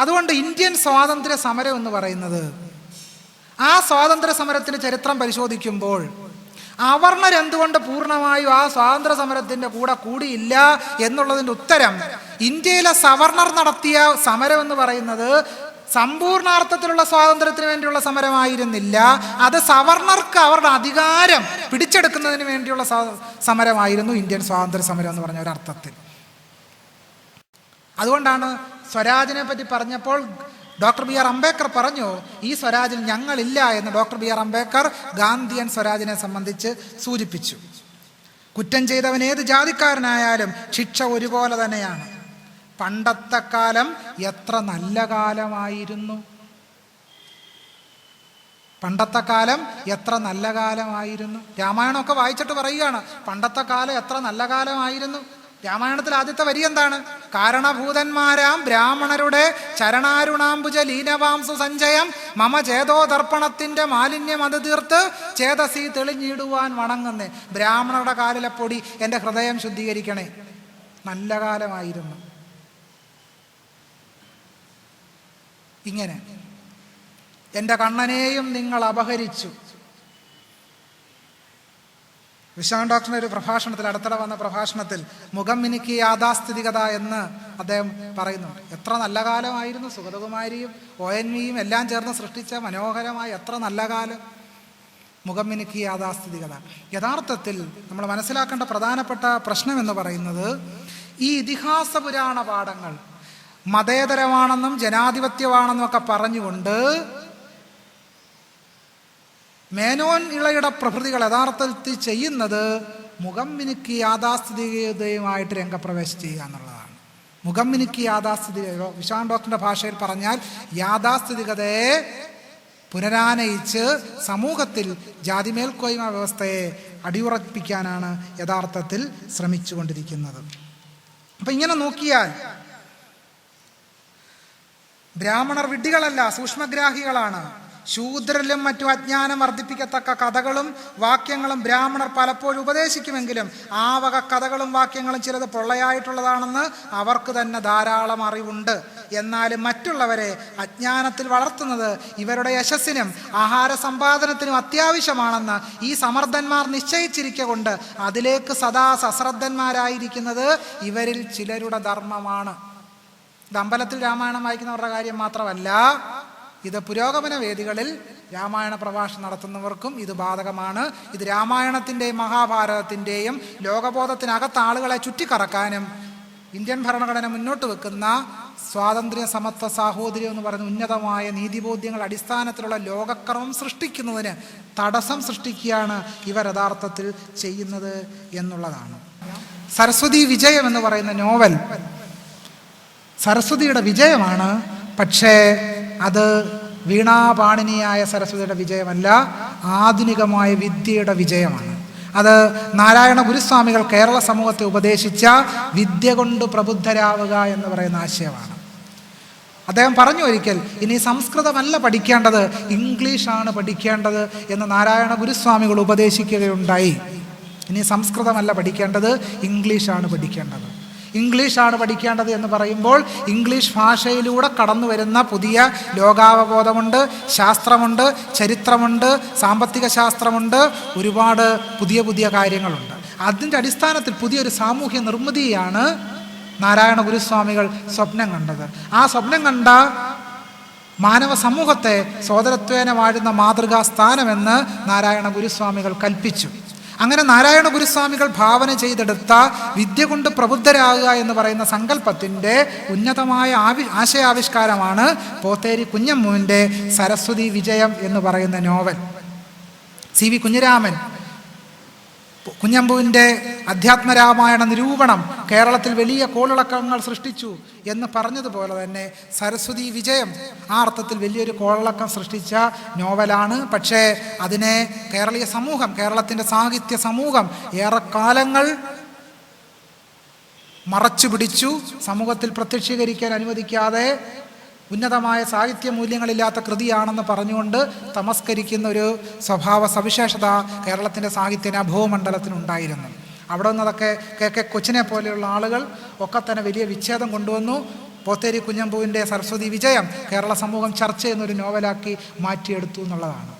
അതുകൊണ്ട് ഇന്ത്യൻ സ്വാതന്ത്ര്യ സമരം എന്ന് പറയുന്നത് ആ സ്വാതന്ത്ര്യ സമരത്തിന്റെ ചരിത്രം പരിശോധിക്കുമ്പോൾ അവർണർ എന്തുകൊണ്ട് പൂർണമായും ആ സ്വാതന്ത്ര്യ സമരത്തിന്റെ കൂടെ കൂടിയില്ല എന്നുള്ളതിന്റെ ഉത്തരം ഇന്ത്യയിലെ സവർണർ നടത്തിയ സമരം എന്ന് പറയുന്നത് സമ്പൂർണാർത്ഥത്തിലുള്ള സ്വാതന്ത്ര്യത്തിന് വേണ്ടിയുള്ള സമരമായിരുന്നില്ല. അത് സവർണർക്ക് അവരുടെ അധികാരം പിടിച്ചെടുക്കുന്നതിന് വേണ്ടിയുള്ള സമരമായിരുന്നു ഇന്ത്യൻ സ്വാതന്ത്ര്യ സമരം എന്ന് പറഞ്ഞ ഒരർത്ഥത്തിൽ അതുകൊണ്ടാണ് സ്വരാജിനെ പറ്റി പറഞ്ഞപ്പോൾ ഡോക്ടർ ബി ആർ അംബേദ്കർ പറഞ്ഞു ഈ സ്വരാജിൽ ഞങ്ങളില്ല എന്ന് doctor B R Ambedkar Gandhian സ്വരാജിനെ സംബന്ധിച്ച് സൂചിപ്പിച്ചു. കുറ്റം ചെയ്തവൻ ഏത് ജാതിക്കാരനായാലും ശിക്ഷ ഒരുപോലെ തന്നെയാണ്. പണ്ടത്തെ കാലം എത്ര നല്ല കാലമായിരുന്നു. പണ്ടത്തെ കാലം എത്ര നല്ല കാലമായിരുന്നു. രാമായണമൊക്കെ വായിച്ചിട്ട് പറയുകയാണ് പണ്ടത്തെ കാലം എത്ര നല്ല കാലമായിരുന്നു. രാമായണത്തിൽ ആദ്യത്തെ വരി എന്താണ്? കാരണഭൂതന്മാരാം ബ്രാഹ്മണരുടെ ചരണാരുണാംബുജ ലീനവാംസു സഞ്ചയം മമ ചേതോദർപ്പണത്തിന്റെ മാലിന്യം അത് തീർത്ത് ചേതസി തെളിഞ്ഞിടുവാൻ വണങ്ങുന്നേ. ബ്രാഹ്മണരുടെ കാലിലെ പൊടി എന്റെ ഹൃദയം ശുദ്ധീകരിക്കണേ. നല്ല കാലമായിരുന്നു. ഇങ്ങനെ എന്റെ കണ്ണനെയും നിങ്ങൾ അപഹരിച്ചു. വിശാൻ ഡോക്ടർ ഒരു പ്രഭാഷണത്തിൽ അടുത്തിടെ വന്ന പ്രഭാഷണത്തിൽ മുഖം മിനുക്കി യാഥാസ്ഥിതികത എന്ന് അദ്ദേഹം പറയുന്നുണ്ട്. എത്ര നല്ല കാലമായിരുന്നു സുഗതകുമാരിയും ഒ എൻ വിയും എല്ലാം ചേർന്ന് സൃഷ്ടിച്ച മനോഹരമായ എത്ര നല്ല കാലം. മുഖം മിനുക്കി യാഥാസ്ഥിതികത. യഥാർത്ഥത്തിൽ നമ്മൾ മനസ്സിലാക്കേണ്ട പ്രധാനപ്പെട്ട പ്രശ്നം എന്ന് പറയുന്നത് ഈ ഇതിഹാസ പുരാണ പാഠങ്ങൾ മതേതരമാണെന്നും ജനാധിപത്യമാണെന്നും ഒക്കെ പറഞ്ഞുകൊണ്ട് മേനോൻ ഇളയുടെ പ്രഭൃതികൾ യഥാർത്ഥത്തിൽ ചെയ്യുന്നത് മുഖം മിനുക്കി യാഥാസ്ഥിതികതയുമായിട്ട് രംഗപ്രവേശം ചെയ്യുക എന്നുള്ളതാണ്. മുഖം മിനുക്കി യാഥാസ്ഥിതി വിശാൻ ഡോക്ടറിന്റെ ഭാഷയിൽ പറഞ്ഞാൽ യാഥാസ്ഥിതികതയെ പുനരാനയിച്ച് സമൂഹത്തിൽ ജാതിമേൽക്കോയ്മ വ്യവസ്ഥയെ അടിയുറപ്പിക്കാനാണ് യഥാർത്ഥത്തിൽ ശ്രമിച്ചുകൊണ്ടിരിക്കുന്നത്. അപ്പം ഇങ്ങനെ നോക്കിയാൽ ബ്രാഹ്മണർ വിഡ്ഢികളല്ല സൂക്ഷ്മഗ്രാഹികളാണ്. ശൂദ്രരിലും മറ്റു അജ്ഞാനം വർദ്ധിപ്പിക്കത്തക്ക കഥകളും വാക്യങ്ങളും ബ്രാഹ്മണർ പലപ്പോഴും ഉപദേശിക്കുമെങ്കിലും ആ വക കഥകളും വാക്യങ്ങളും ചിലത് പൊള്ളയായിട്ടുള്ളതാണെന്ന് അവർക്ക് തന്നെ ധാരാളം അറിവുണ്ട്. എന്നാലും മറ്റുള്ളവരെ അജ്ഞാനത്തിൽ വളർത്തുന്നത് ഇവരുടെ യശസ്സിനും ആഹാര സമ്പാദനത്തിനും അത്യാവശ്യമാണെന്ന് ഈ സമർത്ഥന്മാർ നിശ്ചയിച്ചിരിക്കുക കൊണ്ട് അതിലേക്ക് സദാ സശ്രദ്ധന്മാരായിരിക്കുന്നത് ഇവരിൽ ചിലരുടെ ധർമ്മമാണ്. ദമ്പലത്തിൽ രാമായണം വായിക്കുന്നവരുടെ കാര്യം മാത്രമല്ല ഇത് പുരോഗമന വേദികളിൽ രാമായണ പ്രഭാഷണം നടത്തുന്നവർക്കും ഇത് ബാധകമാണ്. ഇത് രാമായണത്തിന്റെയും മഹാഭാരതത്തിന്റെയും ലോകബോധത്തിനകത്ത് ആളുകളെ ചുറ്റിക്കറക്കാനും ഇന്ത്യൻ ഭരണഘടന മുന്നോട്ട് വെക്കുന്ന സ്വാതന്ത്ര്യ സമത്വ സാഹോദര്യം എന്ന് പറയുന്ന ഉന്നതമായ നീതിബോധ്യങ്ങൾ അടിസ്ഥാനത്തിലുള്ള ലോകക്രമം സൃഷ്ടിക്കുന്നതിന് തടസ്സം സൃഷ്ടിക്കുകയാണ് ഇവർ യഥാർത്ഥത്തിൽ ചെയ്യുന്നത് എന്നുള്ളതാണ്. സരസ്വതി വിജയം എന്ന് പറയുന്ന നോവൽ സരസ്വതിയുടെ വിജയമാണ്. പക്ഷേ അത് വീണാപാണിനിയായ സരസ്വതിയുടെ വിജയമല്ല ആധുനികമായ വിദ്യയുടെ വിജയമാണ്. അത് നാരായണ ഗുരുസ്വാമികൾ കേരള സമൂഹത്തെ ഉപദേശിച്ച വിദ്യ കൊണ്ട് പ്രബുദ്ധരാവുക എന്ന് പറയുന്ന ആശയമാണ്. അദ്ദേഹം പറഞ്ഞു ഒരിക്കൽ ഇനി സംസ്കൃതമല്ല പഠിക്കേണ്ടത് ഇംഗ്ലീഷാണ് പഠിക്കേണ്ടത് എന്ന് നാരായണ ഗുരുസ്വാമികൾ ഉപദേശിക്കുകയുണ്ടായി. ഇനി സംസ്കൃതമല്ല പഠിക്കേണ്ടത് ഇംഗ്ലീഷാണ് പഠിക്കേണ്ടത്. ഇംഗ്ലീഷാണ് പഠിക്കേണ്ടത് എന്ന് പറയുമ്പോൾ ഇംഗ്ലീഷ് ഭാഷയിലൂടെ കടന്നു വരുന്ന പുതിയ ലോകാവബോധമുണ്ട് ശാസ്ത്രമുണ്ട് ചരിത്രമുണ്ട് സാമ്പത്തിക ശാസ്ത്രമുണ്ട് ഒരുപാട് പുതിയ പുതിയ കാര്യങ്ങളുണ്ട്. അതിന്റെ അടിസ്ഥാനത്തിൽ പുതിയൊരു സാമൂഹ്യ നിർമ്മിതിയാണ് നാരായണ ഗുരുസ്വാമികൾ സ്വപ്നം കണ്ടത്. ആ സ്വപ്നം കണ്ട മാനവ സമൂഹത്തെ സോദരത്വേന വാഴുന്ന മാതൃകാ സ്ഥാനമെന്ന് നാരായണ ഗുരുസ്വാമികൾ കൽപ്പിച്ചു. അങ്ങനെ നാരായണ ഗുരുസ്വാമികൾ ഭാവന ചെയ്തെടുത്ത വിദ്യ കൊണ്ട് പ്രബുദ്ധരാകുക എന്ന് പറയുന്ന സങ്കല്പത്തിന്റെ ഉന്നതമായ ആവി ആശയാവിഷ്കാരമാണ് പോത്തേരി കുഞ്ഞമ്മൂവിന്റെ സരസ്വതി വിജയം എന്ന് പറയുന്ന നോവൽ. സി വി കുഞ്ഞിരാമൻ കുഞ്ഞമ്പുവിന്റെ അധ്യാത്മരാമായണ നിരൂപണം കേരളത്തിൽ വലിയ കോളിളക്കങ്ങൾ സൃഷ്ടിച്ചു എന്ന് പറഞ്ഞതുപോലെ തന്നെ സരസ്വതി വിജയം ആ അർത്ഥത്തിൽ വലിയൊരു കോളിളക്കം സൃഷ്ടിച്ച നോവലാണ്. പക്ഷേ അതിനെ കേരളീയ സമൂഹം കേരളത്തിന്റെ സാഹിത്യ സമൂഹം ഏറെക്കാലങ്ങൾ മറച്ചു പിടിച്ചു സമൂഹത്തിൽ പ്രത്യക്ഷീകരിക്കാൻ അനുവദിക്കാതെ ഉന്നതമായ സാഹിത്യ മൂല്യങ്ങളില്ലാത്ത കൃതിയാണെന്ന് പറഞ്ഞുകൊണ്ട് തമസ്കരിക്കുന്ന ഒരു സ്വഭാവ സവിശേഷത കേരളത്തിന്റെ സാഹിത്യ ഭൂമണ്ഡലത്തിനുണ്ടായിരുന്നു അവിടെ നിന്നതൊക്കെ കെ കെ കൊച്ചിനെ പോലെയുള്ള ആളുകൾ ഒക്കെ തന്നെ വലിയ വിച്ഛേദം കൊണ്ടുവന്നു. പോത്തേരി കുഞ്ഞമ്പുവിന്റെ സരസ്വതി വിജയം കേരള സമൂഹം ചർച്ച ചെയ്യുന്ന ഒരു നോവലാക്കി മാറ്റിയെടുത്തു എന്നുള്ളതാണ്.